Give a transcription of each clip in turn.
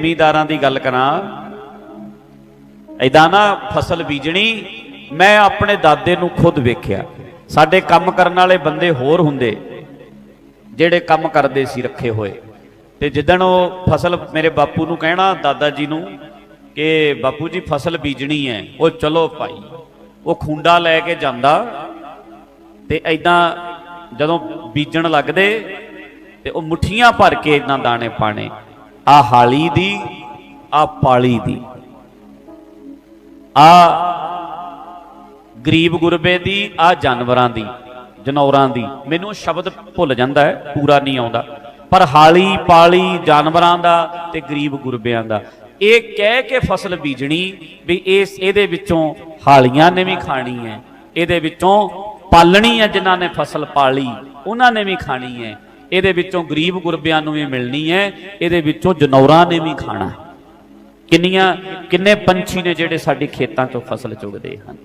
ਜ਼ਿਮੀਦਾਰਾਂ ਦੀ ਗੱਲ ਕਰਾਂ ਐਦਾਂ ਨਾ ਫਸਲ ਬੀਜਣੀ, ਮੈਂ ਆਪਣੇ ਦਾਦੇ ਨੂੰ ਖੁਦ ਵੇਖਿਆ। ਸਾਡੇ ਕੰਮ ਕਰਨ ਵਾਲੇ ਬੰਦੇ ਹੋਰ ਹੁੰਦੇ, ਜਿਹੜੇ ਕੰਮ ਕਰਦੇ ਸੀ ਰੱਖੇ ਹੋਏ। ਤੇ ਜਿੱਦਣ ਉਹ ਫਸਲ ਮੇਰੇ ਬਾਪੂ ਨੂੰ ਕਹਿਣਾ, ਦਾਦਾ ਜੀ ਨੂੰ, ਕਿ ਬਾਪੂ ਜੀ ਫਸਲ ਬੀਜਣੀ ਹੈ, ਉਹ ਚਲੋ ਭਾਈ। ਉਹ ਖੁੰਡਾ ਲੈ ਕੇ ਜਾਂਦਾ, ਤੇ ਐਦਾਂ ਜਦੋਂ ਬੀਜਣ ਲੱਗਦੇ, ਤੇ ਉਹ ਮੁਠੀਆਂ ਭਰ ਕੇ ਇਦਾਂ ਦਾਣੇ ਪਾਣੇ ਆ ਹਾਲੀ ਦੀ, ਆ ਪਾਲੀ ਦੀ। ਆ ਗਰੀਬ ਗੁਰਬੇ ਦੀ, ਆ ਜਾਨਵਰਾਂ ਦੀ, ਜਨੌਰਾਂ ਦੀ। ਮੈਨੂੰ ਸ਼ਬਦ ਭੁੱਲ ਜਾਂਦਾ ਹੈ, ਪੂਰਾ ਨਹੀਂ ਆਉਂਦਾ। ਪਰ ਹਾਲੀ ਪਾਲੀ ਜਾਨਵਰਾਂ ਦਾ ਤੇ ਗਰੀਬ ਗੁਰਬਿਆਂ ਦਾ। ਇਹ ਕਹਿ ਕੇ ਫਸਲ ਬੀਜਣੀ ਵੀ ਇਸ, ਇਹਦੇ ਵਿੱਚੋਂ ਹਾਲੀਆਂ ਨੇ ਵੀ ਖਾਣੀ ਹੈ, ਇਹਦੇ ਵਿੱਚੋਂ ਪਾਲਣੀ ਹੈ ਜਿਨ੍ਹਾਂ ਨੇ ਫਸਲ ਪਾਲੀ, ਉਹਨਾਂ ਨੇ ਵੀ ਖਾਣੀ ਹੈ। ਇਹਦੇ ਵਿੱਚੋਂ ਗਰੀਬ ਗੁਰਬਿਆਂ ਨੂੰ ਵੀ ਮਿਲਣੀ ਹੈ, ਇਹਦੇ ਵਿੱਚੋਂ ਜਨੌਰਾਂ ਨੇ ਵੀ ਖਾਣਾ ਹੈ। ਕਿੰਨੀਆਂ, ਕਿੰਨੇ ਪੰਛੀ ਨੇ ਜਿਹੜੇ ਸਾਡੇ ਖੇਤਾਂ 'ਚੋਂ ਫਸਲ ਚੁਗਦੇ ਹਨ।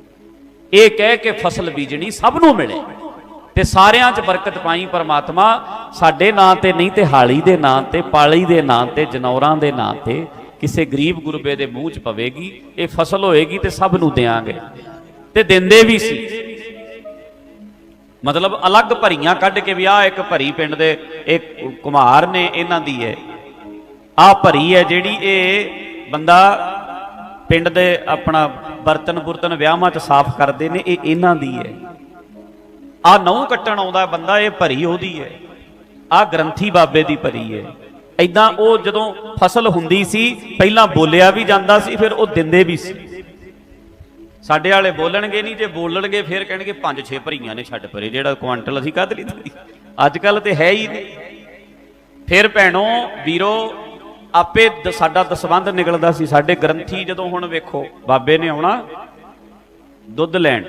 ਇਹ ਕਹਿ ਕੇ ਫਸਲ ਬੀਜਣੀ ਸਭ ਨੂੰ ਮਿਲੇ ਤੇ ਸਾਰਿਆਂ 'ਚ ਬਰਕਤ ਪਾਈ ਪਰਮਾਤਮਾ, ਸਾਡੇ ਨਾਂ ਤੇ ਨਹੀਂ ਤੇ ਹਾਲੀ ਦੇ ਨਾਂ ਤੇ, ਪਾਲੀ ਦੇ ਨਾਂ ਤੇ, ਜਨੌਰਾਂ ਦੇ ਨਾਂ ਤੇ, ਕਿਸੇ ਗਰੀਬ ਗੁਰਬੇ ਦੇ ਮੂੰਹ 'ਚ ਪਵੇਗੀ, ਇਹ ਫਸਲ ਹੋਏਗੀ ਤੇ ਸਭ ਨੂੰ ਦੇਾਂਗੇ ਤੇ ਦਿੰਦੇ ਵੀ ਸੀ। ਮਤਲਬ ਅਲੱਗ ਭਰੀਆਂ ਕੱਢ ਕੇ ਵੀ ਆ ਇੱਕ ਭਰੀ ਪਿੰਡ ਦੇ, ਇਹ ਕੁਮਾਰ ਨੇ ਇਹਨਾਂ ਦੀ ਹੈ ਆ ਭਰੀ ਹੈ ਜਿਹੜੀ ਇਹ ਬੰਦਾ ਪਿੰਡ ਦੇ ਆਪਣਾ ਬਰਤਨ ਬੁਰਤਨ ਵਿਆਹਾਂ 'ਚ ਸਾਫ਼ ਕਰਦੇ ਨੇ, ਇਹ ਇਹਨਾਂ ਦੀ ਹੈ ਆ ਨਹੁੰ ਕੱਟਣ ਆਉਂਦਾ ਬੰਦਾ, ਇਹ ਭਰੀ ਉਹਦੀ ਹੈ ਆ ਗ੍ਰੰਥੀ ਬਾਬੇ ਦੀ ਭਰੀ ਹੈ ਐਦਾਂ ਉਹ ਜਦੋਂ ਫਸਲ ਹੁੰਦੀ ਸੀ, ਪਹਿਲਾਂ ਬੋਲਿਆ ਵੀ ਜਾਂਦਾ ਸੀ, ਫਿਰ ਉਹ ਦਿੰਦੇ ਵੀ ਸੀ। ਸਾਡੇ ਵਾਲੇ ਬੋਲਣਗੇ ਨਹੀਂ, ਜੇ ਬੋਲਣਗੇ ਫਿਰ ਕਹਿਣਗੇ ਪੰਜ ਛੇ ਭਰੀਆਂ ਨੇ ਛੱਡ ਪਰੇ, ਜਿਹੜਾ ਕੁਆਂਟਲ ਅਸੀਂ ਕੱਢ ਲਈ ਅੱਜ ਕੱਲ ਤੇ ਹੈ ਹੀ ਨਹੀਂ। ਫਿਰ ਭੈਣੋ, ਵੀਰੋ, ਆਪੇ ਦ- ਸਾਡਾ ਦਸਵੰਧ ਨਿਕਲਦਾ ਸੀ। ਸਾਡੇ ਗ੍ਰੰਥੀ ਜਦੋਂ ਹੁਣ ਵੇਖੋ, ਬਾਬੇ ਨੇ ਆਉਣਾ, ਦੁੱਧ ਲੈਣ।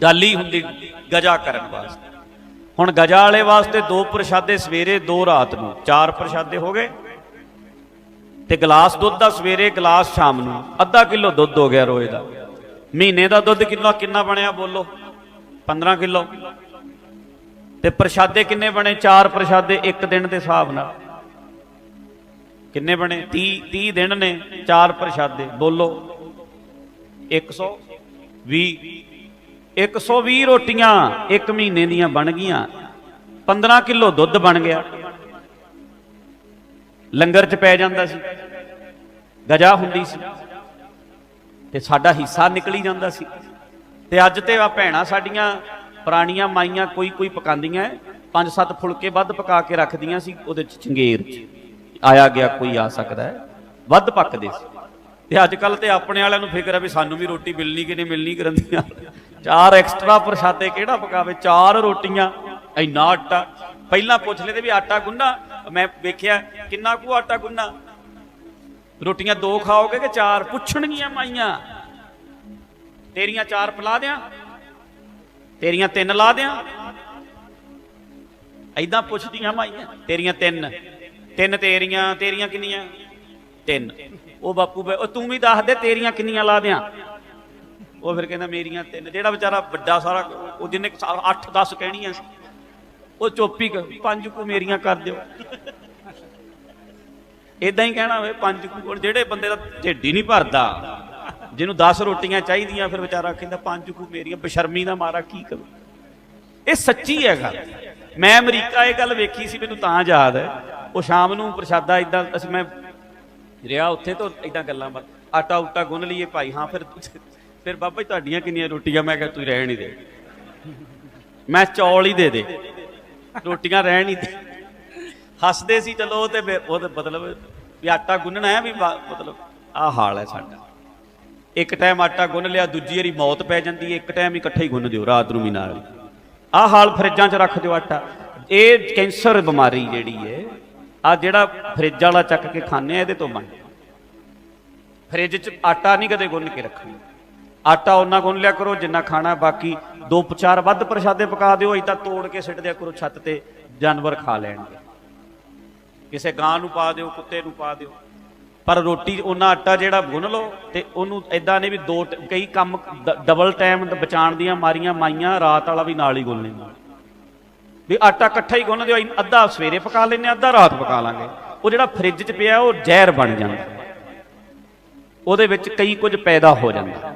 ਡਾਲੀ ਹੁੰਦੀ ਗਜਾ ਕਰਨ ਵਾਸਤੇ। ਹੁਣ ਗਜਾ ਵਾਲੇ ਵਾਸਤੇ ਦੋ ਪ੍ਰਸ਼ਾਦੇ ਸਵੇਰੇ, ਦੋ ਰਾਤ ਨੂੰ। ਚਾਰ ਪ੍ਰਸ਼ਾਦੇ ਹੋ ਗਏ। ਤੇ ਗਲਾਸ ਦੁੱਧ ਦਾ ਸਵੇਰੇ, ਗਲਾਸ ਸ਼ਾਮ ਨੂੰ। ਅੱਧਾ ਕਿਲੋ ਦੁੱਧ ਹੋ ਗਿਆ ਰੋਜ਼ ਦਾ। ਮਹੀਨੇ ਦਾ ਦੁੱਧ ਕਿੰਨਾ ਕਿੰਨਾ ਬਣਿਆ ਬੋਲੋ? 15 ਕਿਲੋ। ਤੇ ਪ੍ਰਸ਼ਾਦੇ ਕਿੰਨੇ ਬਣੇ? ਚਾਰ ਪ੍ਰਸ਼ਾਦੇ ਇੱਕ ਦਿਨ ਦੇ ਹਿਸਾਬ ਨਾਲ। ਕਿੰਨੇ ਬਣੇ? 30 30 ਦਿਨ ਨੇ ਚਾਰ ਪ੍ਰਸ਼ਾਦੇ। ਬੋਲੋ। 120 120 ਰੋਟੀਆਂ ਇੱਕ ਮਹੀਨੇ ਦੀਆਂ ਬਣ ਗਈਆਂ। 15 ਕਿਲੋ ਦੁੱਧ ਬਣ ਗਿਆ। ਲੰਗਰ 'ਚ ਪੈ ਜਾਂਦਾ ਸੀ। ਗਜਾ ਹੁੰਦੀ ਸੀ। ਤੇ ਸਾਡਾ ਹਿੱਸਾ ਨਿਕਲੀ ਜਾਂਦਾ ਸੀ। ਤੇ ਅੱਜ ਤੇ ਆ ਭੈਣਾਂ ਸਾਡੀਆਂ, ਪੁਰਾਣੀਆਂ ਮਾਈਆਂ ਕੋਈ ਕੋਈ ਪਕਾਉਂਦੀਆਂ ਪੰਜ ਸੱਤ ਫੁਲਕੇ ਵੱਧ ਪਕਾ ਕੇ ਰੱਖਦੀਆਂ ਸੀ, ਉਹਦੇ ਚ ਚੰਗੇਰ ਚ। ਆਇਆ ਗਿਆ, ਕੋਈ ਆ ਸਕਦਾ ਹੈ ਵੱਧ ਪੱਕਦੇ ਸੀ। ਤੇ ਅੱਜ ਕੱਲ ਤੇ ਆਪਣੇ ਵਾਲਿਆਂ ਨੂੰ ਫਿਕਰ ਹੈ ਵੀ ਸਾਨੂੰ ਵੀ ਰੋਟੀ ਮਿਲਣੀ ਕਿ ਨਹੀਂ ਮਿਲਣੀ ਗਰੰਦੀਆਂ ਚਾਰ ਐਕਸਟਰਾ ਪ੍ਰਸ਼ਾਦੇ ਕਿਹੜਾ ਪਕਾਵੇ? ਚਾਰ ਰੋਟੀਆਂ, ਇੰਨਾ ਆਟਾ। ਪਹਿਲਾਂ ਪੁੱਛ ਲੈਂਦੇ ਵੀ ਆਟਾ ਗੁੰਨਾ ਮੈਂ ਵੇਖਿਆ, ਕਿੰਨਾ ਕੁ ਆਟਾ ਗੁੰਨਾ ਰੋਟੀਆਂ ਦੋ ਖਾਓਗੇ ਕਿ ਚਾਰ? ਪੁੱਛਣਗੀਆਂ ਮਾਈਆਂ। ਤੇਰੀਆਂ ਚਾਰ ਪਲਾ ਦਿਆਂ, ਤੇਰੀਆਂ ਤਿੰਨ ਲਾ ਦਿਆਂ। ਐਦਾਂ ਪੁੱਛਦੀਆਂ ਮਾਈਆਂ, ਤੇਰੀਆਂ ਤਿੰਨ। ਤਿੰਨ ਤੇਰੀਆਂ ਤੇਰੀਆਂ ਕਿੰਨੀਆਂ? ਤਿੰਨ। ਉਹ ਬਾਪੂ ਬਈ ਉਹ ਤੂੰ ਵੀ ਦੱਸ ਦੇ ਤੇਰੀਆਂ ਕਿੰਨੀਆਂ ਲਾ ਦਿਆਂ। ਉਹ ਫਿਰ ਕਹਿੰਦਾ ਮੇਰੀਆਂ ਤਿੰਨ। ਜਿਹੜਾ ਵਿਚਾਰਾ ਵੱਡਾ ਸਾਰਾ, ਉਹ ਜਿੰਨੇ 8 10 ਕਹਿਣੀਆਂ ਸੀ। ਉਹ ਚੋਪੀ ਪੰਜ ਕੁ ਮੇਰੀਆਂ ਕਰ ਦਿਓ। ਇਦਾਂ ਹੀ ਕਹਿਣਾ ਹੋਵੇ, ਪੰਜ ਕੁ ਜਿਹੜੇ ਬੰਦੇ ਦਾ ਢਿੱਡ ਨਹੀਂ ਭਰਦਾ, ਜਿਹਨੂੰ 10 ਰੋਟੀਆਂ ਚਾਹੀਦੀਆਂ, ਫਿਰ ਵਿਚਾਰਾ ਕਹਿੰਦਾ, ਪੰਜ ਕੁ ਮੇਰੀਆਂ, ਬਸ਼ਰਮੀ ਦਾ ਮਾਰਾ, ਕੀ ਕਰੂ? ਇਹ ਸੱਚੀ ਹੈ ਗੱਲ ਮੈਂ ਅਮਰੀਕਾ ਇਹ ਗੱਲ ਵੇਖੀ ਸੀ, ਮੈਨੂੰ ਤਾਂ ਯਾਦ ਹੈ। ਉਹ ਸ਼ਾਮ ਨੂੰ ਪ੍ਰਸ਼ਾਦਾ ਇਦਾਂ ਅਸੀਂ ਮੈਂ ਰਿਹਾ ਉੱਥੇ ਤੋਂ ਇਦਾਂ ਗੱਲਾਂ ਬਾਤ, ਆਟਾ ਉਟਾ ਗੁੰਨ ਲਈਏ ਭਾਈ, ਹਾਂ, ਫਿਰ ਫਿਰ ਬਾਬਾ ਜੀ, ਤੁਹਾਡੀਆਂ ਕਿੰਨੀਆਂ ਰੋਟੀਆਂ? ਮੈਂ ਕਿਹਾ, ਤੂੰ ਰਹਿਣ ਹੀ ਦੇ। ਮੈਂ ਚੌਲ ਹੀ ਦੇ ਦੇ। ਰੋਟੀਆਂ ਰਹਿਣ ਹੀ ਦੇ। ਹੱਸਦੇ ਸੀ, ਚਲੋ ਉਹ ਤੇ ਉਹ ਮਤਲਬ ਵੀ ਆਟਾ ਗੁੰਨਣਾ ਹੈ ਵੀ ਬਾ- ਮਤਲਬ ਆਹ ਹਾਲ ਹੈ ਸਾਡਾ। ਇੱਕ ਟਾਈਮ ਆਟਾ ਗੁੰਨ ਲਿਆ, ਦੂਜੀ ਵਾਰੀ ਮੌਤ ਪੈ ਜਾਂਦੀ ਹੈ, ਇੱਕ ਟਾਈਮ ਹੀ ਇਕੱਠਾ ਹੀ ਗੁੰਨ ਦਿਓ, ਰਾਤ ਨੂੰ ਵੀ ਨਾਲ ਹੀ। ਆਹ ਹਾਲ ਫਰਿੱਜਾਂ 'ਚ ਰੱਖ ਦਿਓ ਆਟਾ। ਇਹ ਕੈਂਸਰ ਬਿਮਾਰੀ ਜਿਹੜੀ ਹੈ ਆ ਜਿਹੜਾ ਫਰਿੱਜ ਵਾਲਾ ਚੱਕ ਕੇ ਖਾਂਦੇ ਆ, ਇਹਦੇ ਤੋਂ ਬਣ ਫਰਿੱਜ 'ਚ ਆਟਾ ਨਹੀਂ ਕਦੇ ਗੁੰਨ ਕੇ ਰੱਖਣਾ। ਆਟਾ ਉਹਨਾਂ ਗੁੰਨ ਲਿਆ ਕਰੋ, ਜਿੰਨਾ ਖਾਣਾ, ਬਾਕੀ ਦੋ ਚਾਰ ਵੱਧ ਪ੍ਰਸ਼ਾਦੇ ਪਕਾ ਦਿਓ ਇਦਾਂ ਤੋੜ ਕੇ ਸਿੱਟ ਦਿਆ ਕਰੋ ਛੱਤ ਤੇ, ਜਾਨਵਰ ਖਾ ਲੈਣਗੇ। ਕਿਸੇ ਗਾਂ ਨੂੰ ਪਾ ਦਿਓ ਕੁੱਤੇ ਨੂੰ ਪਾ ਦਿਓ। ਪਰ ਰੋਟੀ ਉਹਨਾਂ ਆਟਾ ਜਿਹੜਾ ਗੁੰਨ ਲਓ ਤੇ ਉਹਨੂੰ ਐਦਾਂ ਨਹੀਂ ਵੀ ਦੋ ਕਈ ਕੰਮ ਡਬਲ ਟਾਈਮ ਬਚਾਉਣ ਦੀਆਂ ਮਾਰੀਆਂ ਮਾਈਆਂ ਰਾਤ ਵਾਲਾ ਵੀ ਨਾਲ ਹੀ ਗੁੰਨ ਲੈਂਦੀਆਂ ਵੀ ਆਟਾ ਇਕੱਠਾ ਹੀ ਗੁੰਨ ਦਿਓ ਅੱਧਾ ਸਵੇਰੇ ਪਕਾ ਲੈਂਦੇ ਹਾਂ, ਅੱਧਾ ਰਾਤ ਪਕਾ ਲਾਂਗੇ। ਉਹ ਜਿਹੜਾ ਫ੍ਰਿਜ 'ਚ ਪਿਆ ਉਹ ਜ਼ਹਿਰ ਬਣ ਜਾਂਦਾ। ਉਹਦੇ ਵਿੱਚ ਕਈ ਕੁਝ ਪੈਦਾ ਹੋ ਜਾਂਦਾ।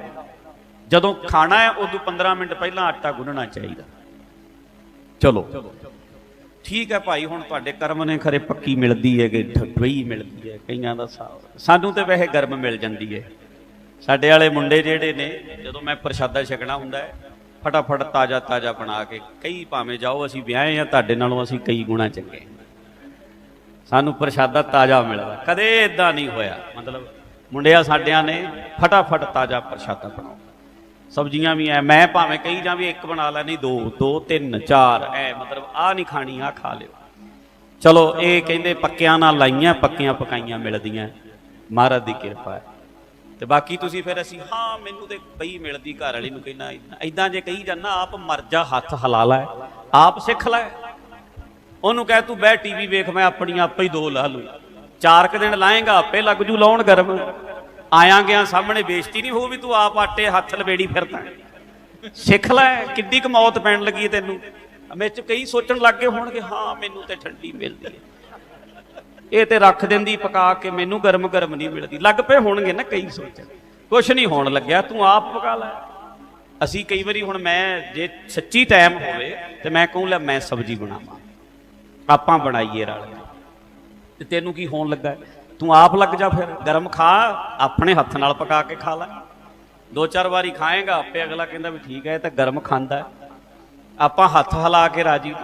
ਜਦੋਂ ਖਾਣਾ ਹੈ ਉਦੋਂ 15 ਮਿੰਟ ਪਹਿਲਾਂ ਆਟਾ ਗੁੰਨਣਾ ਚਾਹੀਦਾ। ਚਲੋ। ਠੀਕ ਹੈ ਭਾਈ, ਹੁਣ ਤੁਹਾਡੇ ਕਰਮ ਨੇ ਖਰੇ ਪੱਕੀ ਮਿਲਦੀ ਹੈ ਕਿ ਠੱਬਈ ਮਿਲਦੀ ਹੈ, ਕਈਆਂ ਦਾ ਹਿਸਾਬ ਸਾਨੂੰ ਤੇ ਵੈਸੇ ਗਰਮ ਮਿਲ ਜਾਂਦੀ ਹੈ। ਸਾਡੇ ਵਾਲੇ ਮੁੰਡੇ ਜਿਹੜੇ ਨੇ, ਜਦੋਂ ਮੈਂ ਪ੍ਰਸ਼ਾਦਾ ਛਕਣਾ ਹੁੰਦਾ ਹੈ, ਫਟਾਫਟ ਤਾਜ਼ਾ ਤਾਜ਼ਾ ਬਣਾ ਕੇ ਕਈ ਭਾਵੇਂ ਜਾਓ, ਅਸੀਂ ਵਿਆਹੇ ਆ ਤੁਹਾਡੇ ਨਾਲੋਂ ਅਸੀਂ ਕਈ ਗੁਣਾ ਚੰਗੇ ਸਾਨੂੰ ਪ੍ਰਸ਼ਾਦਾ ਤਾਜ਼ਾ ਮਿਲਦਾ। ਕਦੇ ਇਦਾਂ ਨਹੀਂ ਹੋਇਆ। ਮਤਲਬ ਮੁੰਡਿਆਂ ਸਾਡਿਆਂ ਨੇ ਫਟਾਫਟ ਤਾਜ਼ਾ ਪ੍ਰਸ਼ਾਦਾ ਬਣਾਓ ਸਬਜ਼ੀਆਂ ਵੀ ਐ, ਮੈਂ ਭਾਵੇਂ ਕਹੀ ਜਾਂ ਵੀ ਇੱਕ ਬਣਾ ਲੈ, ਨਹੀਂ, ਦੋ ਦੋ, ਤਿੰਨ, ਚਾਰ, ਐ, ਮਤਲਬ ਆ ਨਹੀਂ ਖਾਣੀ ਆ ਖਾ ਲਿਓ। ਚਲੋ, ਇਹ ਕਹਿੰਦੇ ਪੱਕਿਆਂ ਨਾਲ ਲਾਈਆਂ, ਪੱਕੀਆਂ ਪਕਾਈਆਂ ਮਿਲਦੀਆਂ, ਮਹਾਰਾਜ ਦੀ ਕਿਰਪਾ ਹੈ ਤੇ ਬਾਕੀ ਤੁਸੀਂ ਫਿਰ ਅਸੀਂ, ਹਾਂ, ਮੈਨੂੰ ਤੇ ਪਈ ਮਿਲਦੀ ਘਰ ਵਾਲੀ ਨੂੰ ਕਹਿੰਦਾ ਇਦਾਂ ਜੇ ਕਹੀ ਜਾਂਦਾ ਆਪ ਮਰ ਜਾ, ਹੱਥ ਹਲਾ ਲੈ ਆਪ ਸਿੱਖ ਲੈ। ਉਹਨੂੰ ਕਹਿ, ਤੂੰ ਬਹਿ, ਟੀਵੀ ਵੇਖ, ਮੈਂ ਆਪਣੀ ਆਪੇ ਹੀ ਦੋ ਲਾ ਲੂ। ਚਾਰ ਕੁ ਦਿਨ ਲਾਏਗਾ, ਆਪੇ ਲੱਗ ਜੂ ਲਾਉਣ ਗਰਮ। ਆਇਆ ਗਿਆ ਸਾਹਮਣੇ ਬੇਇੱਜ਼ਤੀ ਨਹੀਂ ਹੋ ਵੀ ਤੂੰ ਆਪ ਆਟੇ ਹੱਥ ਲਵੇੜੀ ਫਿਰਦਾ। ਸਿੱਖ ਲੈ, ਕਿੱਡੀ ਕੁ ਮੌਤ ਪੈਣ ਲੱਗੀ ਹੈ ਤੈਨੂੰ। ਵਿੱਚ ਕਈ ਸੋਚਣ ਲੱਗ ਗਏ ਹੋਣਗੇ, ਹਾਂ, ਮੈਨੂੰ ਤੇ ਠੰਡੀ ਮਿਲਦੀ ਹੈ। ਇਹ ਤੇ ਰੱਖ ਦਿੰਦੀ, ਪਕਾ ਕੇ ਮੈਨੂੰ ਗਰਮ ਗਰਮ ਨਹੀਂ ਮਿਲਦੀ। ਲੱਗ ਪਏ ਹੋਣਗੇ ਨਾ ਕਈ ਸੋਚਣ। ਕੁਛ ਨਹੀਂ ਹੋਣ ਲੱਗਿਆ, ਤੂੰ ਆਪ ਪਕਾ ਲੈ। ਅਸੀਂ ਕਈ ਵਾਰੀ ਹੁਣ ਮੈਂ, ਜੇ ਸੱਚੀ ਟਾਈਮ ਹੋਵੇ, ਤੇ ਮੈਂ ਕਹੂੰ, ਲੈ ਮੈਂ ਸਬਜ਼ੀ ਬਣਾਵਾਂ। ਆਪਾਂ ਬਣਾਈਏ ਰਲ ਤੇ ਤੈਨੂੰ ਕੀ ਹੋਣ ਲੱਗਾ? ਤੂੰ ਆਪ ਲੱਗ ਜਾ ਫਿਰ, ਗਰਮ ਖਾ, ਆਪਣੇ ਹੱਥ ਨਾਲ ਪਕਾ ਕੇ ਖਾ ਲੈ। ਦੋ ਚਾਰ ਵਾਰੀ ਖਾਏਗਾ, ਆਪੇ ਅਗਲਾ ਕਹਿੰਦਾ ਵੀ ਠੀਕ ਹੈ, ਇਹ ਤਾਂ ਗਰਮ ਖਾਂਦਾ ਆਪਾਂ ਹੱਥ ਹਿਲਾ ਕੇ ਰਾਜੀ।